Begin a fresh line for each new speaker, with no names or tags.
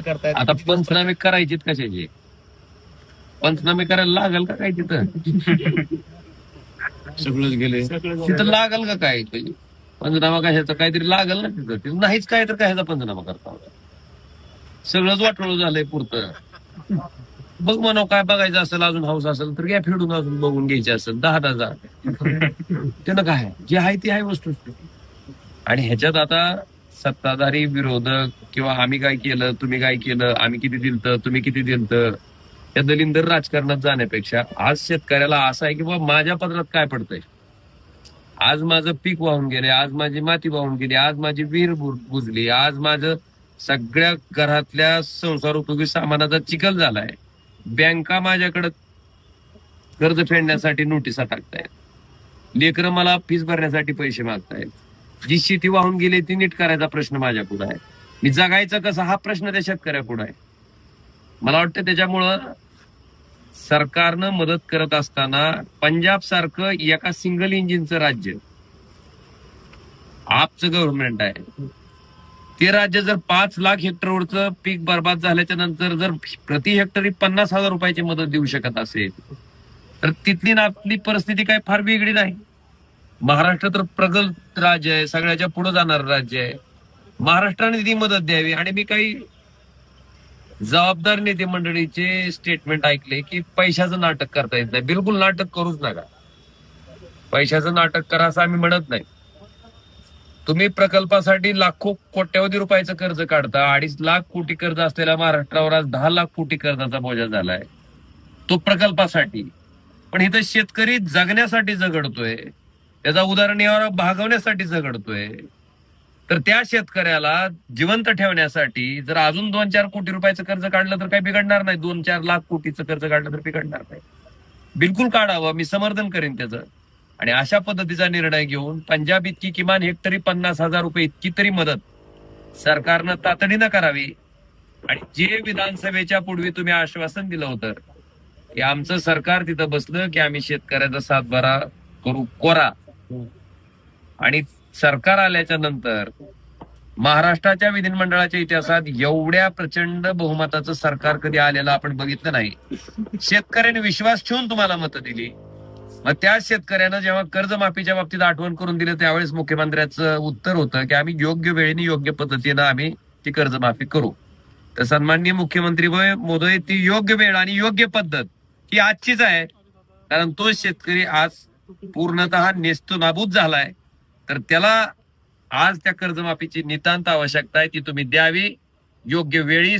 करतायत.
आता पंचनामे करायचेत कशाचे? पंचनामे करायला लागल का काय तिथं?
सगळंच गेले
तिथं लागल का काय? पंचनामा कशाचा? काहीतरी लागल ना तिथं? तिथं नाहीच काय तर कशाचा पंचनामा करता सगळंच वाटोळ झालंय पुरतं. बघ म्हणा काय बघायचं असेल अजून हाऊस असेल तर घ्या फेडून अजून बघून घ्यायचे असेल दहा हजार. त्यानं काय? जे आहे ते आहे वस्तू आणि ह्याच्यात आता सत्ताधारी विरोधक किंवा आम्ही काय केलं तुम्ही काय केलं आम्ही किती दिलत तुम्ही किती दिलत या दलिंदर राजकारणात जाण्यापेक्षा आज शेतकऱ्याला असं आहे की बाबा माझ्या पदरात काय पडतंय? आज माझं पीक वाहून गेले आज माझी माती वाहून गेली आज माझी विहीर बुजली आज माझं सगळ्या घरातल्या संसार उपयोगी सामानाचा चिखल झालाय. बँका माझ्याकडे कर्ज फेडण्यासाठी नोटिसा टाकतायत. लेकरं मला फीस भरण्यासाठी पैसे मागतायत. जी शेती वाहून गेली ती नीट करायचा प्रश्न माझ्या पुढे आहे. मी जगायचं कसं हा प्रश्न त्या शेतकऱ्यापुढे आहे. मला वाटतं त्याच्यामुळं सरकारनं मदत करत असताना पंजाब सारखं एका सिंगल इंजिनचं राज्य आपचं गव्हर्नमेंट आहे. ते राज्य जर पाच लाख हेक्टरवरचं पीक बर्बाद झाल्याच्यानंतर जर प्रति हेक्टरी पन्नास हजार रुपयाची मदत देऊ शकत असेल तर तिथली आपली परिस्थिती काय फार वेगळी नाही. महाराष्ट्र तर प्रगत राज्य आहे सगळ्याच्या पुढे जाणार राज्य आहे. महाराष्ट्राने ती मदत द्यावी. आणि मी काही जबाबदार नेते मंडळीचे स्टेटमेंट ऐकले की पैशाचं नाटक करता येत नाही. बिलकुल नाटक करूच नका. पैशाचं नाटक करा असं आम्ही म्हणत नाही. तुम्ही प्रकल्पासाठी लाखो कोट्यवधी रुपयाचं कर्ज काढता. अडीच लाख कोटी कर्ज असलेल्या महाराष्ट्रावर आज दहा लाख कोटी कर्जाचा बोजा झालाय. तो प्रकल्पासाठी. पण इथं शेतकरी जगण्यासाठी जगडतोय त्याचा उदाहरण भागवण्यासाठी झगडतोय तर त्या शेतकऱ्याला जिवंत ठेवण्यासाठी जर अजून दोन चार कोटी रुपयाचं कर्ज काढलं तर काही बिघडणार नाही. दोन चार लाख कोटीचं कर्ज काढलं तर बिघडणार नाही. बिलकुल काढावं. मी समर्थन करेन त्याचं. आणि अशा पद्धतीचा निर्णय घेऊन पंजाब इतकी किमान हेक्टरी पन्नास हजार रुपये इतकी तरी मदत सरकारनं तातडीनं करावी. आणि जे विधानसभेच्या पूर्वी तुम्ही आश्वासन दिलं होतं की आमचं सरकार तिथं बसलं की आम्ही शेतकऱ्याचा सातबारा करू कोरा. आणि सरकार आल्याच्यानंतर महाराष्ट्राच्या विधिमंडळाच्या इतिहासात एवढ्या प्रचंड बहुमताचं सरकार कधी आलेलं आपण बघितलं नाही. शेतकऱ्यांनी विश्वास ठेवून तुम्हाला मतं दिली. मग त्या शेतकऱ्यानं जेव्हा कर्जमाफीच्या बाबतीत आठवण करून दिलं त्यावेळेस मुख्यमंत्र्याचं उत्तर होतं की आम्ही योग्य वेळेने योग्य पद्धतीनं आम्ही ती कर्जमाफी करू. तर सन्माननीय मुख्यमंत्री मोदय ती योग्य वेळ आणि योग्य पद्धत ही आजचीच आहे. कारण तो शेतकरी आज पूर्णतः नेस्तो नाबूद झालाय. तर त्याला आज त्या कर्जमाफीची नितांत आवश्यकता आहे ती तुम्ही द्यावी. योग्य वेळी